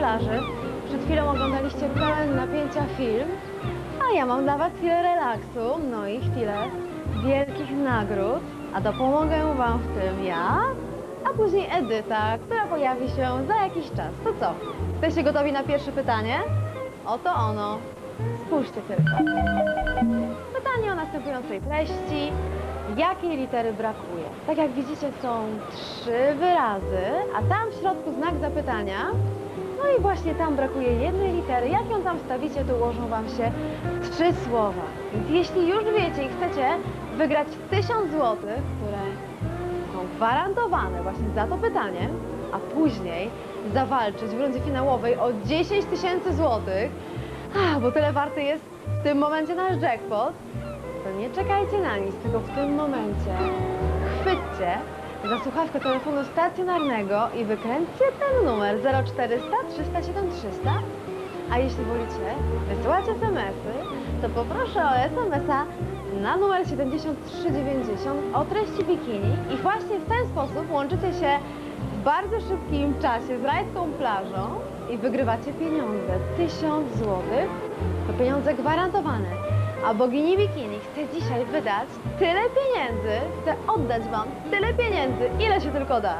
plaży. Przed chwilą oglądaliście pełen napięcia film, a ja mam dla Was chwilę relaksu, no i chwilę wielkich nagród, a dopomogę Wam w tym ja, a później Edyta, która pojawi się za jakiś czas. To co? Jesteście gotowi na pierwsze pytanie? Oto ono. Spójrzcie tylko. Pytanie o następującej treści. Jakiej litery brakuje? Tak jak widzicie są trzy wyrazy, a tam w środku znak zapytania. No i właśnie tam brakuje jednej litery. Jak ją tam wstawicie, to ułożą Wam się trzy słowa. Więc jeśli już wiecie i chcecie wygrać 1000 zł, które są gwarantowane właśnie za to pytanie, a później zawalczyć w rundzie finałowej o 10 tysięcy złotych, bo tyle warty jest w tym momencie nasz jackpot, to nie czekajcie na nic, tylko w tym momencie chwyćcie za słuchawkę telefonu stacjonarnego i wykręćcie ten numer 0400 307 300. A jeśli wolicie wysyłać SMS-y, to poproszę o SMS-a na numer 7390 o treści bikini i właśnie w ten sposób łączycie się w bardzo szybkim czasie z rajską plażą i wygrywacie pieniądze. 1000 zł to pieniądze gwarantowane. A bogini bikini chce dzisiaj wydać tyle pieniędzy, chce oddać wam tyle pieniędzy, ile się tylko da.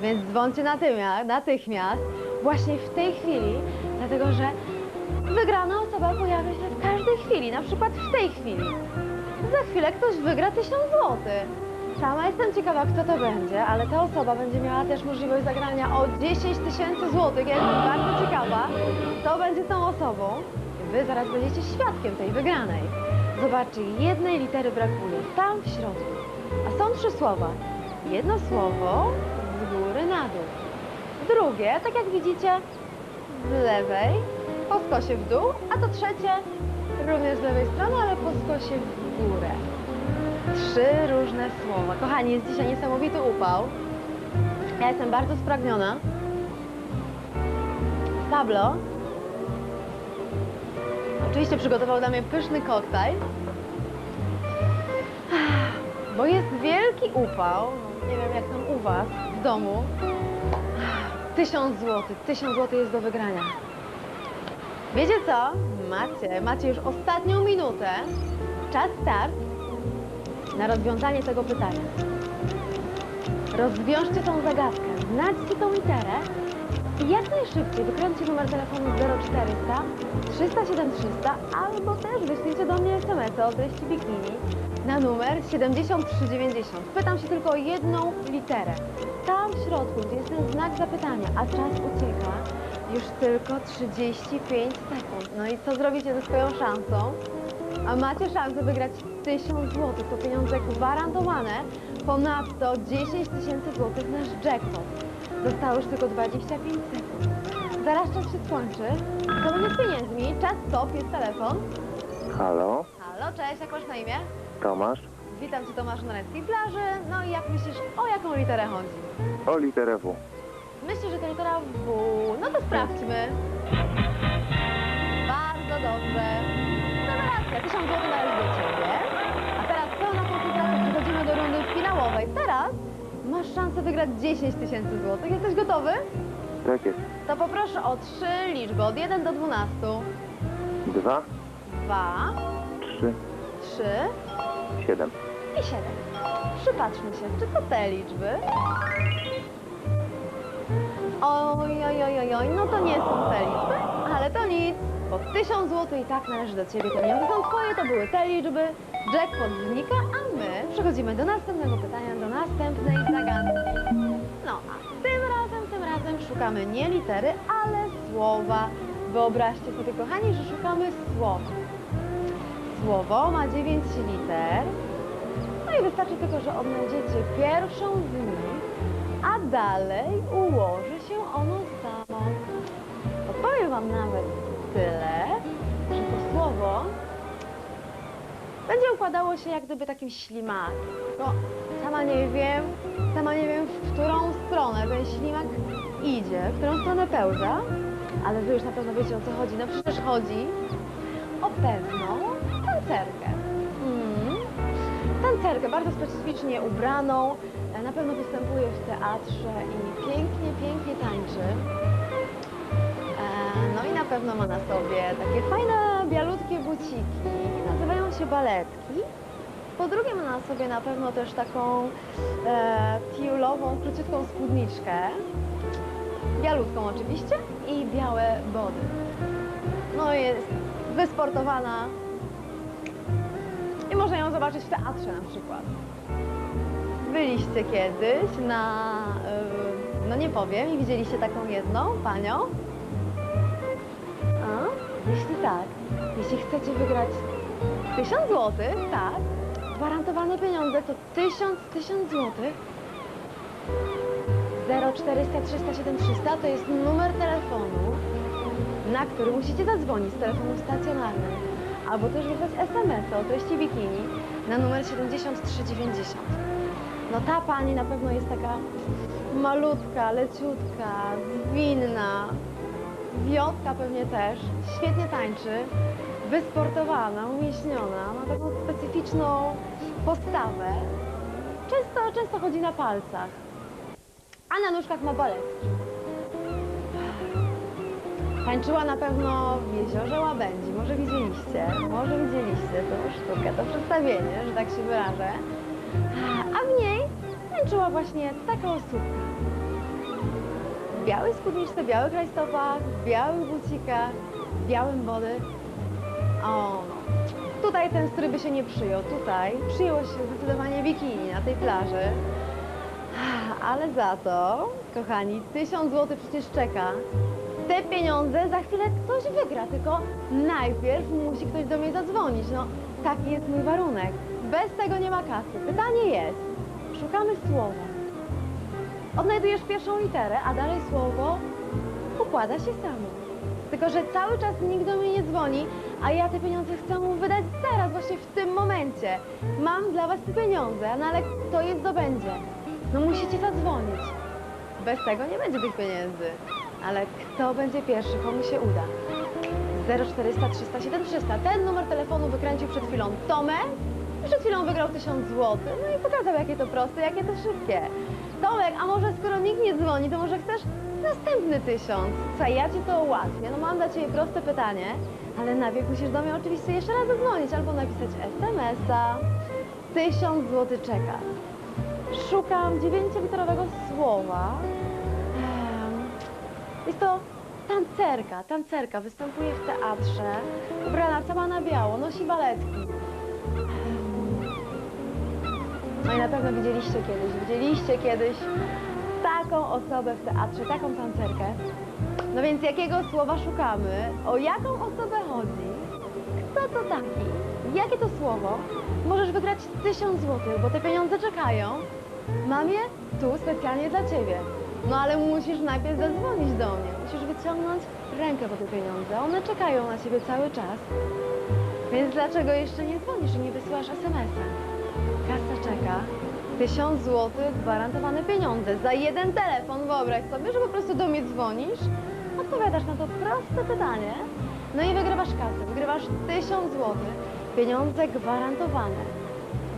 Więc dzwoncie natychmiast, natychmiast, właśnie w tej chwili, dlatego że wygrana osoba pojawia się w każdej chwili, na przykład w tej chwili. Za chwilę ktoś wygra 1000 zł. Sama jestem ciekawa, kto to będzie, ale ta osoba będzie miała też możliwość zagrania o 10 tysięcy złotych. Ja jestem bardzo ciekawa, kto będzie tą osobą. Wy zaraz będziecie świadkiem tej wygranej. Zobaczcie, jednej litery brakuje, tam w środku. A są trzy słowa. Jedno słowo z góry na dół. Drugie, tak jak widzicie, z lewej, po skosie w dół, a to trzecie również z lewej strony, ale po skosie w górę. Trzy różne słowa. Kochani, jest dzisiaj niesamowity upał. Ja jestem bardzo spragniona. Pablo oczywiście przygotował dla mnie pyszny koktajl. Bo jest wielki upał. No, Nie wiem jak tam u Was w domu. Tysiąc złotych. Tysiąc złotych jest do wygrania. Wiecie co? Macie, macie już ostatnią minutę. Czas start na rozwiązanie tego pytania. Rozwiążcie tą zagadkę, znajdźcie tą literę jak najszybciej wykręćcie numer telefonu 0400 307 300 albo też wyślijcie do mnie SMS o treści bikini na numer 7390. Pytam się tylko o jedną literę. Tam w środku, gdzie jest ten znak zapytania, a czas ucieka, już tylko 35 sekund. No i co zrobicie ze swoją szansą? A macie szansę wygrać 1000 zł. To pieniądze gwarantowane. Ponadto 10 tysięcy złotych nasz jackpot. Zostało już tylko 25 sekund. Zaraz czas się skończy. Co będzie z pieniędzmi? Czas stop, jest telefon. Halo, Halo, cześć, jak masz na imię? Tomasz. Witam Cię Tomasz na Rajskiej plaży. No i jak myślisz, o jaką literę chodzi? O literę W. Myślę, że to litera W. No to sprawdźmy. Bardzo dobrze. Rewelacja, 1000 zł należy wygrać 10 tysięcy złotych. Jesteś gotowy? Tak jest. To poproszę o trzy liczby, od 1 do 12. Dwa, 2, trzy, 3 siedem. i 7. Przypatrzmy się, czy to te liczby? Oj, oj, oj, oj, oj, no to nie są te liczby, ale to nic, bo 1000 zł i tak należy do Ciebie, te pieniądze są Twoje, to były te liczby, jackpot znika, a przechodzimy do następnego pytania, do następnej zagadki. No, a tym razem, tym razem szukamy nie litery, ale słowa. Wyobraźcie sobie, kochani, że szukamy słowa. Słowo ma 9 liter, no i wystarczy tylko, że odnajdziecie pierwszą z nich, a dalej ułoży się ono samo. Odpowiem Wam nawet tyle, że to będzie układało się jak gdyby takim ślimakiem. No, sama nie wiem, sama nie wiem, w którą stronę ten ślimak idzie, w którą stronę pełza, ale Wy już na pewno wiecie o co chodzi. No przecież chodzi o pewną tancerkę. Mm. Tancerkę, bardzo specyficznie ubraną, E, Na pewno występuje w teatrze i pięknie, pięknie tańczy. E, No i na pewno ma na sobie takie fajne, bialutkie buciki. Baletki. Po drugie ma na sobie na pewno też taką e, tiulową, króciutką spódniczkę. Bialutką oczywiście i białe body. No jest wysportowana i można ją zobaczyć w teatrze na przykład. Byliście kiedyś na, y, no nie powiem, i widzieliście taką jedną panią? A? Jeśli tak, jeśli chcecie wygrać 1000 zł, tak, gwarantowane pieniądze to 1000, 1000 zł. 0400 307 300 to jest numer telefonu, na który musicie zadzwonić z telefonu stacjonarnym. Albo też wysłać SMS o treści bikini na numer 7390. No ta pani na pewno jest taka malutka, leciutka, zwinna, wiotka pewnie też, świetnie tańczy, wysportowana, umieśniona, ma taką specyficzną postawę. Często, często chodzi na palcach, a na nóżkach ma baletki. Tańczyła na pewno w jeziorze Łabędzi. Może widzieliście, może widzieliście tą sztukę, to przedstawienie, że tak się wyrażę. A w niej tańczyła właśnie taka osóbka. W białej spódniczce, białych rajstopach, białych bucikach, białym body. O, no. Tutaj ten strój by się nie przyjął. Tutaj przyjęło się zdecydowanie bikini na tej plaży. Ale za to, kochani, 1000 zł przecież czeka. Te pieniądze za chwilę ktoś wygra, tylko najpierw musi ktoś do mnie zadzwonić. No, taki jest mój warunek. Bez tego nie ma kasy. Pytanie jest, szukamy słowa. Odnajdujesz pierwszą literę, a dalej słowo układa się samo. Tylko, że cały czas nikt do mnie nie dzwoni, a ja te pieniądze chcę mu wydać teraz, właśnie w tym momencie. Mam dla was te pieniądze, no ale kto je zdobędzie? No musicie zadzwonić. Bez tego nie będzie tych pieniędzy. Ale kto będzie pierwszy, komu się uda? 0400 307 300. Ten numer telefonu wykręcił przed chwilą Tomek. Przed chwilą wygrał 1000 zł. No i pokazał, jakie to proste, jakie to szybkie. Tomek, a może skoro nikt nie dzwoni, to może chcesz następny tysiąc? Słuchaj, ja ci to ułatwię. No mam dla ciebie proste pytanie, ale najpierw musisz do mnie oczywiście jeszcze raz zadzwonić albo napisać SMS-a. 1000 zł czeka. Szukam dziewięcioliterowego słowa. Jest to tancerka. Tancerka występuje w teatrze, ubrana cała na biało, nosi baletki. No i na pewno widzieliście kiedyś, widzieliście kiedyś taką osobę w teatrze, taką tancerkę. No więc jakiego słowa szukamy? O jaką osobę chodzi? Kto to taki? Jakie to słowo? Możesz wygrać 1000 zł, bo te pieniądze czekają. Mam je tu specjalnie dla ciebie. No ale musisz najpierw zadzwonić do mnie. Musisz wyciągnąć rękę po te pieniądze. One czekają na ciebie cały czas. Więc dlaczego jeszcze nie dzwonisz i nie wysyłasz SMS-a? Czeka. 1000 zł, gwarantowane pieniądze. Za jeden telefon wyobraź sobie, że po prostu do mnie dzwonisz, odpowiadasz na to proste pytanie, no i wygrywasz kasę. Wygrywasz 1000 zł. Pieniądze gwarantowane.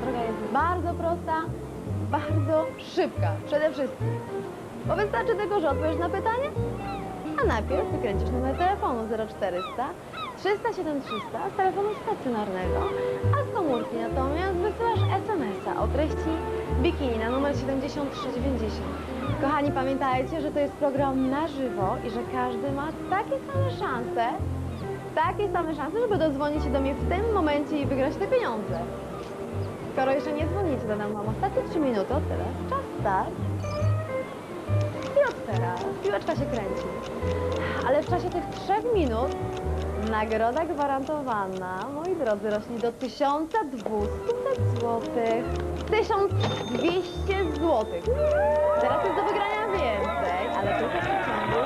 Droga jest bardzo prosta, bardzo szybka. Przede wszystkim. Bo wystarczy tylko, że odpowiesz na pytanie, a najpierw wykręcisz numer telefonu 0400 307 300 z telefonu stacjonarnego, a z komórki natomiast wysyłasz SMS-a o treści bikini na numer 7390. Kochani, pamiętajcie, że to jest program na żywo i że każdy ma takie same szanse, takie same szanse, żeby dodzwonić się do mnie w tym momencie i wygrać te pieniądze. Skoro jeszcze nie dzwonicie, dodam wam ostatnie 3 minuty teraz. Czas start. Teraz piłeczka się kręci. Ale w czasie tych 3 minut nagroda gwarantowana, moi drodzy, rośnie do 1200 zł. 1200 zł. Teraz jest do wygrania więcej, ale tylko w przeciągu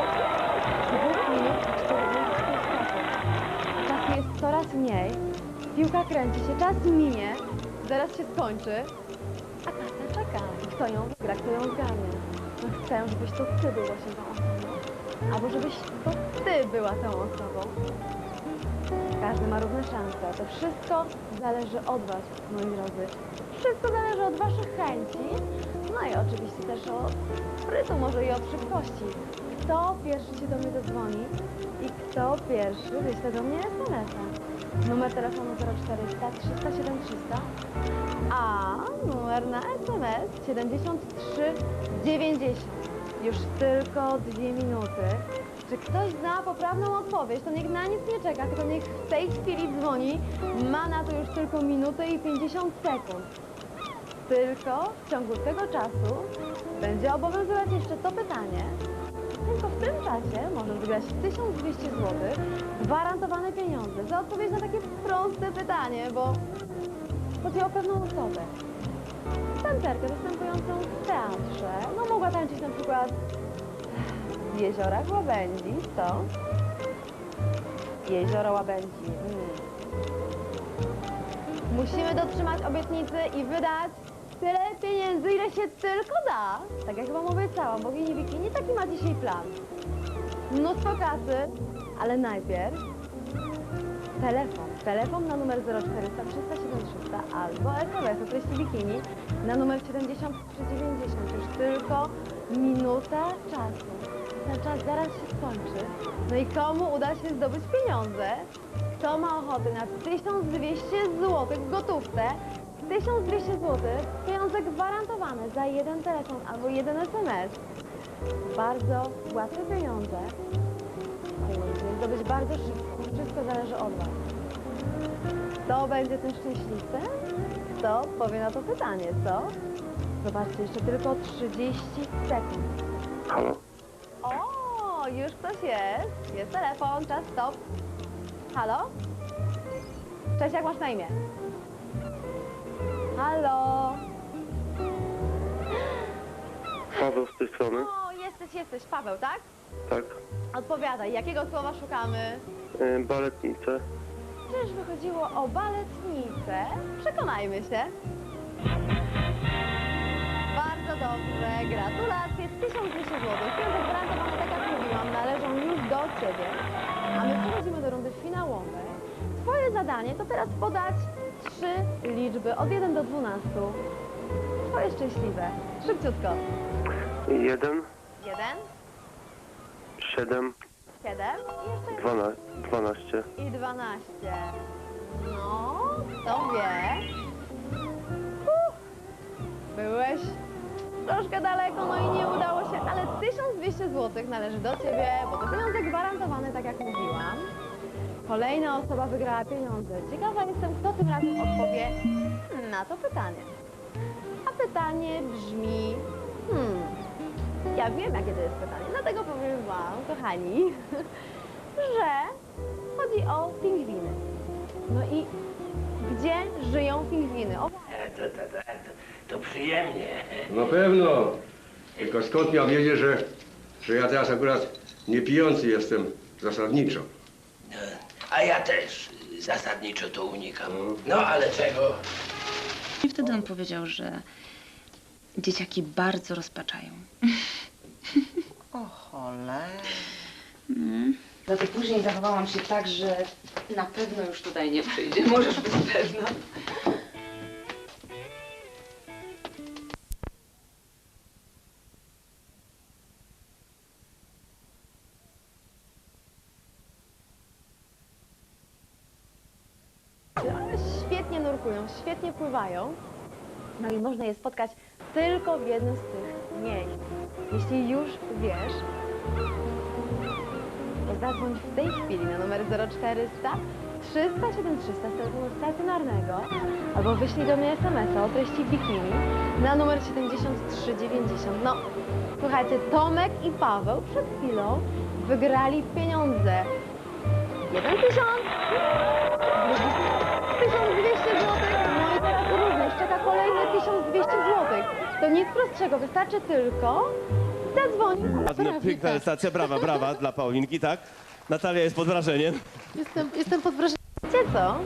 2 minut i 40 sekund. Czasu jest coraz mniej. Piłka kręci się, czas minie, zaraz się skończy, kto ją wygra, kto ją zgarnie? No chcę, żebyś to ty był właśnie tą osobą. Albo żebyś to ty była tą osobą. Każdy ma równe szanse. To wszystko zależy od was, moi drodzy. Wszystko zależy od waszych chęci, No i oczywiście też od sprytu, może i od szybkości. Kto pierwszy się do mnie zadzwoni i kto pierwszy wyśle do mnie SMS-a. Numer telefonu 0400 307 300, a numer na SMS 7390. Już tylko dwie minuty. Czy ktoś zna poprawną odpowiedź, to niech na nic nie czeka, tylko niech w tej chwili dzwoni. Ma na to już tylko minutę i 50 sekund. Tylko w ciągu tego czasu będzie obowiązywać jeszcze to pytanie. Tym czasie możesz wygrać 1200 zł, gwarantowane pieniądze za odpowiedź na takie proste pytanie, bo chodzi o pewną osobę. Tancerkę występującą w teatrze. No mogła tańczyć na przykład w jeziorach Łabędzi, co? Jezioro Łabędzi. Mm. Musimy dotrzymać obietnicy i wydać tyle pieniędzy, ile się tylko da. Tak jak wam obiecałam, bogini Bikini, taki ma dzisiaj plan. Mnóstwo kasy, ale najpierw telefon. Telefon na numer 0400 373 albo SMS o treści bikini na numer 7390. Już tylko minuta czasu. Ten czas zaraz się skończy. No i komu uda się zdobyć pieniądze? Kto ma ochotę na 1200 zł w gotówce? 1200 zł, pieniądze gwarantowane za jeden telefon albo jeden SMS. Bardzo łatwe pieniądze. Musimy zdobyć bardzo szybko. Wszystko zależy od Was. Kto będzie tym szczęśliwcem? Kto powie na to pytanie, co? Zobaczcie, jeszcze tylko 30 sekund. O, już ktoś jest. Jest telefon, czas stop. Halo? Cześć, jak masz na imię? Halo? Paweł z tej strony? Jesteś, jesteś. Paweł, tak? Tak. Odpowiadaj, jakiego słowa szukamy? Yy, baletnicę. Czyż wychodziło o baletnicę? Przekonajmy się. Bardzo dobrze, gratulacje. 1200 zł. Pieniądze gwarantowane, tak jak mówiłam, należą już do Ciebie. A my przechodzimy do rundy finałowej. Twoje zadanie to teraz podać trzy liczby od 1 do 12. Twoje szczęśliwe. Szybciutko. Jeden, 1, siedem, 7 i jeszcze jeden. dwana, dwanaście. i 12. No, to wie. Byłeś troszkę daleko, no i nie udało się, ale 1200 zł należy do Ciebie, bo to pieniądze gwarantowane, tak jak mówiłam. Kolejna osoba wygrała pieniądze. Ciekawa jestem, kto tym razem odpowie na to pytanie. A pytanie brzmi... Hmm, ja wiem, jakie to jest pytanie, dlatego powiem Wam, kochani, że chodzi o pingwiny. No i gdzie żyją pingwiny? O, E, To, to, to, to, to przyjemnie. Na pewno. Tylko skąd miał wiedzieć, że, że ja teraz akurat nie pijący jestem zasadniczo. No, a ja też zasadniczo to unikam. No ale czego? I wtedy on powiedział, że dzieciaki bardzo rozpaczają. O cholera. Dlatego później zachowałam się tak, że na pewno już tutaj nie przyjdzie. Możesz być pewna. świetnie nurkują, świetnie pływają. No i można je spotkać tylko w jednym z tych miejsc. Jeśli już wiesz, to zadzwoń w tej chwili na numer 0400 307 300 z telefonu stacjonarnego albo wyślij do mnie SMS-a o treści bikini na numer 7390. No, słuchajcie, Tomek i Paweł przed chwilą wygrali pieniądze. Jeden tysiąc, To nic prostszego, wystarczy tylko zadzwonić. Ładna, piękna stacja, brawa, brawa dla Paulinki, tak? Natalia jest pod wrażeniem. Jestem, jestem pod wrażeniem. Wiecie co?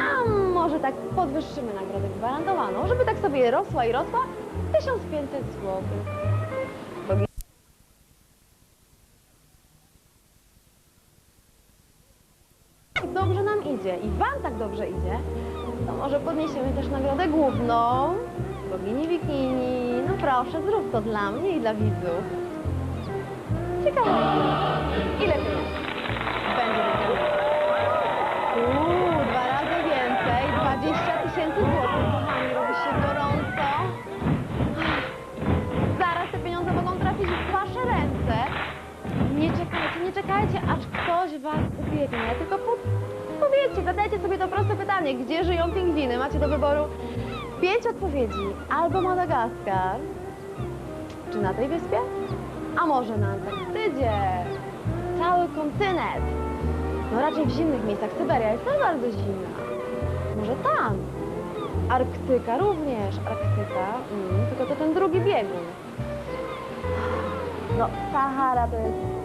A może tak podwyższymy nagrodę gwarantowaną, żeby tak sobie rosła i rosła 1500 zł. Tak dobrze nam idzie i wam tak dobrze idzie, to może podniesiemy też nagrodę główną bogini bikini. No proszę, zrób to dla mnie i dla widzów. Ciekawe, ile pieniędzy będzie? Uuu, dwa razy więcej, 20 tysięcy złotych. Kochani, robi się gorąco. Zaraz te pieniądze mogą trafić w wasze ręce. Nie czekajcie, nie czekajcie, aż ktoś was ubiegnie, tylko po, powiedzcie, zadajcie sobie to proste pytanie, gdzie żyją pingwiny? Macie do wyboru pięć odpowiedzi. Albo Madagaskar, czy na tej wyspie, a może na Antarktydzie. Cały kontynent. No raczej w zimnych miejscach. Syberia jest też bardzo zimna. Może tam. Arktyka również. Arktyka, mm, tylko to ten drugi biegun. No, Sahara to jest